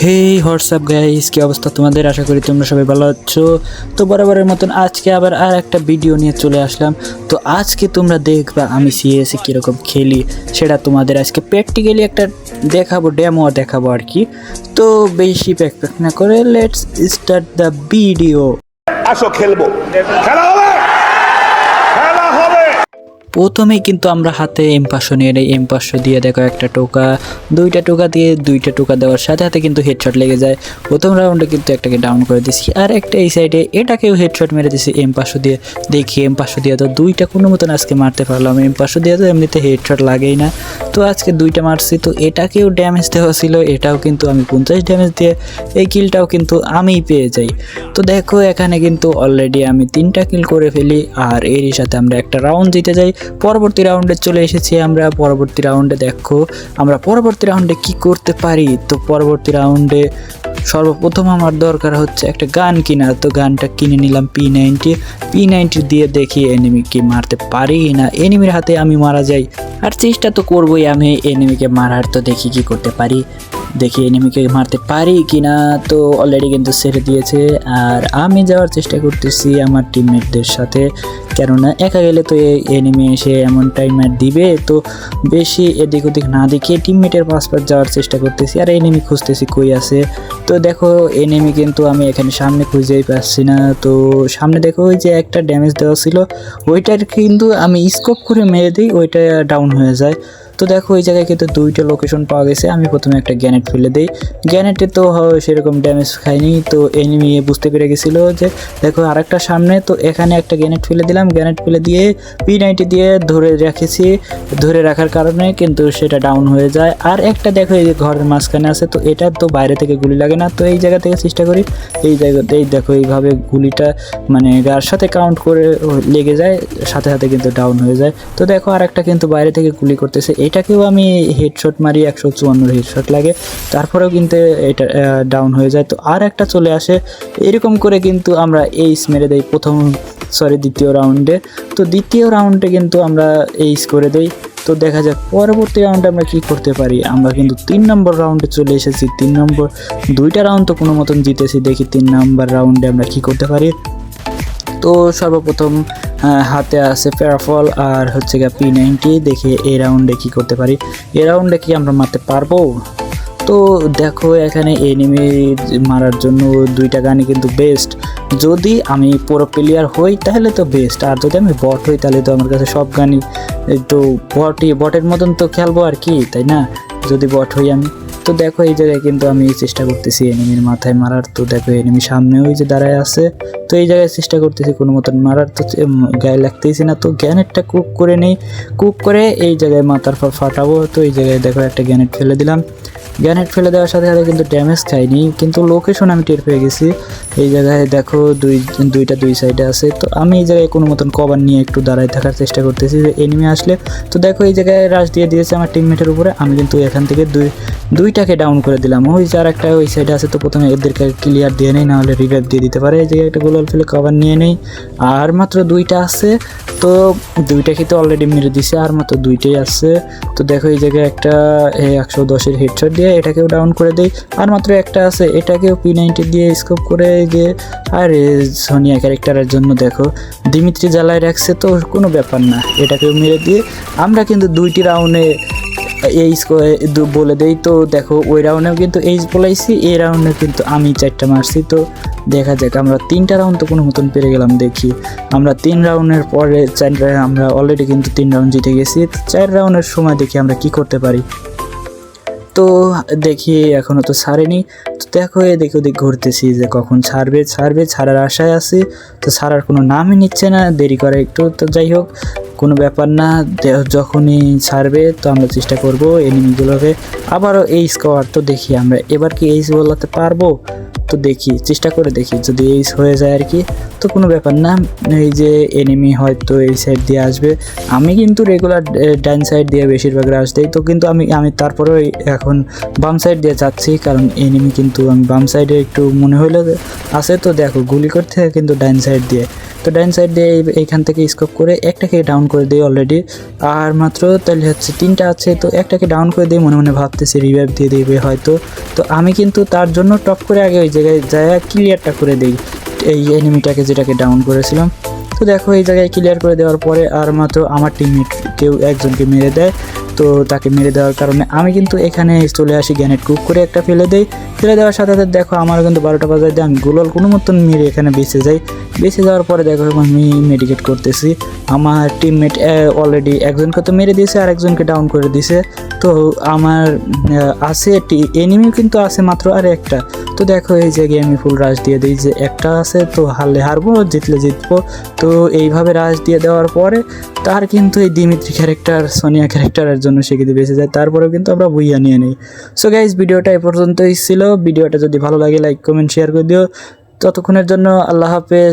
হে WhatsApp guys কি অবস্থা তোমাদের? আশা করি তোমরা সবাই ভালো আছো। তো বরাবরের মতন আজকে আবার আর একটা ভিডিও নিয়ে চলে আসলাম। তো আজকে তোমরা দেখবা আমি সিএসে কীরকম খেলি, সেটা তোমাদের আজকে প্র্যাকটিক্যালি একটা দেখাবো ডেমো দেখাবো আর কি। তো বেশি প্যাক প্যাক না করে লেটস স্টার্ট দ্য ভিডিও আসো, খেলব। খেলা প্রথমেই কিন্তু আমরা হাতে এম পাঁচশো নিয়ে নিই। এম পাঁচশো দিয়ে দেখো একটা টোকা, দুইটা টোকা দিয়ে দুইটা টোকা দেওয়ার সাথে সাথে কিন্তু হেডশট লেগে যায়। প্রথম রাউন্ডে কিন্তু একটাকে ডাউন করে দিছি। আর একটা এই সাইডে এটাকেও হেডশট মেরে দিছি এম পাঁচশো দিয়ে। দেখি এম পাঁচশো দিয়ে তো দুইটা কোনো মতন আজকে মারতে পারলাম। এম পাঁচশো দিয়ে তো এমনিতে হেডশট লাগেই না। তো আজকে দুইটা মারছি, তো এটাকেও ড্যামেজ দেওয়া ছিল। এটাও কিন্তু আমি পঞ্চাশ ড্যামেজ দিয়ে, এই কিলটাও কিন্তু আমিই পেয়ে যাই। তো দেখো এখানে কিন্তু অলরেডি আমি তিনটা কিল করে ফেলি। আর এরই সাথে আমরা একটা রাউন্ড জিতে যাই। পরবর্তী রাউন্ডে চলে এসেছি আমরা। পরবর্তী রাউন্ডে দেখো, আমরা পরবর্তী রাউন্ডে কি করতে পারি? তো পরবর্তী রাউন্ডে সর্বপ্রথম আমার দরকার হচ্ছে একটা গান কিনা। তো গানটা কিনে নিলাম পি নাইনটি পি নাইনটি দিয়ে দেখি এনিমিকে মারতে পারি না এনিমির হাতে আমি মারা যাই। আর চেষ্টা তো করবোই আমি এনিমিকে মারার। তো দেখি কি করতে পারি। দেখি এনিমিকে মারতে পারি কি না তো অলরেডি কিন্তু ছেড়ে দিয়েছে। আর আমি যাওয়ার চেষ্টা করতেছি আমার টিমমেটদের সাথে। কেননা একা গেলে তো এনিমি এসে এমন টাইমার দিবে। তো বেশি এদিক ওদিক না দেখিয়ে টিমমেটের পাশ পাশ যাওয়ার চেষ্টা করতেছি। আর এনিমি খুঁজতেছি কই আছে। তো দেখো এনিমি কিন্তু আমি এখানে সামনে খুঁজেই পাচ্ছি না। তো সামনে দেখো, ওই যে একটা ড্যামেজ দেওয়া ছিল, ওইটার কিন্তু আমি স্কোপ করে মেরে দিই, ওইটা ডাউন হয়ে যায়। তো দেখো, ওই জায়গায় কিন্তু দুইটা লোকেশন পাওয়া গেছে। আমি প্রথমে একটা গ্যানেট ফেলে দিই। গ্যানেটে তো সেরকম ড্যামেজ খাইনি। তো এনিমি বুঝতে পেরে গেছিল যে, দেখো, আরেকটা সামনে, তো এখানে একটা গ্যানেট ফেলে দিলাম। গ্যানেট ফেলে দিয়ে পি নাইনটি দিয়ে ধরে রেখেছি। ধরে রাখার কারণে কিন্তু সেটা ডাউন হয়ে যায়। আর একটা দেখো, এই যে ঘরের মাঝখানে আছে, তো এটা তো বাইরে থেকে গুলি লাগে না। তো এই জায়গা থেকে চেষ্টা করি। এই জায়গাতে এই দেখো, এইভাবে গুলিটা মানে গার সাথে কাউন্ট করে লেগে যায়, সাথে সাথে কিন্তু ডাউন হয়ে যায়। তো দেখো আর একটা কিন্তু বাইরে থেকে গুলি করতেছে। এটাকেও আমি হেডশট মারি, একশো চুয়ান্ন হেডশট লাগে। তারপরেও কিন্তু এটা ডাউন হয়ে যায়। তো আর একটা চলে আসে। এরকম করে কিন্তু আমরা এইস মেরে দেই প্রথম সরি দ্বিতীয় রাউন্ডে তো দ্বিতীয় রাউন্ডে কিন্তু আমরা এইস করে দেই। তো দেখা যাক, পরবর্তী রাউন্ডে আমরা কি করতে পারি? আমরা কিন্তু তিন নম্বর রাউন্ডে চলে এসেছি। তিন নম্বর দুইটা রাউন্ড তো কোনো মতন জিতেছি। দেখি তিন নম্বর রাউন্ডে আমরা কি করতে পারি? তো সর্বপ্রথম হাতে আছে প্যারাফল আর হচ্ছে গিয়ে পি নাইনটি দেখে এই রাউন্ডে কী করতে পারি। এই রাউন্ডে কি আমরা মারতে পারব? তো দেখো এখানে এনিমি মারার জন্য দুইটা গানই কিন্তু বেস্ট যদি আমি পুরো প্লেয়ার হই, তাহলে তো বেস্ট আর যদি আমি বট হই, তাহলে তো আমার কাছে সব গানই একটু বটই বটের মতন তো খেলব আর কি, তাই না? যদি বট হই আমি। তো দেখো এই জায়গায় কিন্তু আমি চেষ্টা করতেছি এনিমির মাথায় মারার। তো দেখো এনিমি সামনে ওই যে দাঁড়ায় আছে। তো এই জায়গায় চেষ্টা করতেছি কোনো মতন মারার। তো গায়ে লাগতেইছে না। তো গ্যানেটটা কুক করে নেই। কুক করে এই জায়গায় মাথার পর ফাটাবো। তো এই জায়গায় দেখো একটা গ্যানেট ফেলে দিলাম। গ্যানেট ফেলে দেওয়ার সাথে সাথে কিন্তু ড্যামেজ খাইনি। কিন্তু লোকেশন আমি টের পেয়ে গেছি। এই জায়গায় দেখো দুই, দুইটা দুই সাইডে আছে। তো আমি এই জায়গায় কোনো মতন কভার নিয়ে একটু দাঁড়ায় থাকার চেষ্টা করতেছি যে এনিমি আসলে। তো দেখো এই জায়গায় রাশ দিয়ে দিয়েছে আমার টিমমেটের উপরে। আমি কিন্তু এখান থেকে দুই দুইটাকে ডাউন করে দিলাম। ওই যার একটা ওই সাইডে আছে তো প্রথমে এদেরকে ক্লিয়ার দিয়ে নেই, নাহলে রিভাইভ দিয়ে দিতে পারে। এই জায়গায় একটা গোলাল ফেলে কভার নিয়ে নেই। আর মাত্র দুইটা আছে তো দুইটাকে তো অলরেডি মেরে দিছে, আর মাত্র দুইটাই আছে। তো দেখো এই জায়গায় একটা একশো দশের হেডশট দিয়ে এটাকেও ডাউন করে দেই। আর মাত্র একটা আছে, এটাকেও পি নাইনটি দিয়ে স্কোপ করে যে, আরে সোনিয়া ক্যারেক্টারের জন্য দেখো। দিমিত্রি জ্বালায় রাখছে তো কোনো ব্যাপার না, এটাকেও মেরে দিয়ে। আমরা কিন্তু দুইটি রাউন্ডে এইচ বলে দেই। তো দেখো, ওই রাউন্ডেও কিন্তু এইচ বলাইছি, এই রাউন্ডে কিন্তু আমি চারটা মারছি। তো দেখা যাক, আমরা তিনটা রাউন্ড তো কোনো মতন পেরে গেলাম, দেখি। আমরা তিন রাউন্ডের পরে চার আমরা অলরেডি কিন্তু তিন রাউন্ড জিতে গেছি। চার রাউন্ডের সময় দেখি আমরা কি করতে পারি। তো দেখি এখনও তো ছাড়েনি। তো দেখো, এদিক ওদিক ঘুরতেছি যে কখন ছাড়বে ছাড়বে, ছাড়ার আশায় আছি। তো ছাড়ার কোনো নামই নিচ্ছে না, দেরি করে একটু। তো যাই হোক কোনো ব্যাপার না যখনই ছাড়বে তো আমরা চেষ্টা করব এনিমিগুলোকে আবারও এই স্কোয়ার তো দেখি আমরা, এবার কি এইচ বলাতে পারব? তো দেখি, চেষ্টা করে দেখি। যদি এই হয়ে যায় আর কি, তো কোনো ব্যাপার না। এই যে এনিমি হয়তো এই সাইড দিয়ে আসবে। আমি কিন্তু রেগুলার ডান সাইড দিয়ে বেশিরভাগ রাশ দিই। তো কিন্তু আমি আমি তারপরেও এখন বাম সাইড দিয়ে যাচ্ছি, কারণ এনিমি কিন্তু আমি বাম সাইডে একটু মনে হইল যে আছে। তো দেখো, গুলি করতে কিন্তু ডান সাইড দিয়ে। তো ডান সাইড দিয়ে এই- এইখান থেকে স্কোপ করে একটাকে ডাউন করে দিই অলরেডি আর মাত্র তাহলে হচ্ছে তিনটা আছে, তো একটাকে ডাউন করে দিই, মনে মনে ভাবতেছি রিভাইভ দিয়ে দিবে হয়তো। তো আমি কিন্তু তার জন্য টপ করে আগে ওই জায়গায় যায় ক্লিয়ারটা করে দিই। এই এনিমিটাকে যেটাকে ডাউন করেছিলাম। তো দেখো, এই জায়গায় ক্লিয়ার করে দেওয়ার পরে আর মাত্র আমার টিমমেট কেউ একজনকে মেরে দেয়। তো তাকে মেরে দেওয়ার কারণে আমি কিন্তু এখানে চলে আসি গ্যানেট কুক করে একটা ফেলে দেই। ফেলে দেওয়ার সাথে সাথে দেখো আমার কিন্তু বারোটা বাজায় দিয়ে। আমি গুলাল কোনো মতন মেরে এখানে বেঁচে যাই। বেঁচে যাওয়ার পরে দেখো আমি মেডিকেট করতেছি। আমার টিমমেট অলরেডি একজনকে তো মেরে দিয়েছে আর একজনকে ডাউন করে দিয়েছে। তো আমার আছে একটি এনিমি কিন্তু আছে মাত্র আর একটা। তো দেখো এই জায়গায় আমি ফুল রাশ দিয়ে দিই যে একটা আছে, তো হারলে হারবো, জিতলে জিতবো। তো এইভাবে রাশ দিয়ে দেওয়ার পরে তার কিন্তু এই দিমিত্রি ক্যারেক্টার সোনিয়া ক্যারেক্টারের জন্য সে কিন্তু বেঁচে যায়। তারপরেও কিন্তু আমরা বুইয়া নিয়ে নিই। সো গাইজ ভিডিওটা এ পর্যন্তই ছিল। ভিডিওটা যদি ভালো লাগে লাইক কমেন্ট শেয়ার করে দিও। ততক্ষণের জন্য আল্লাহ হাফেজ।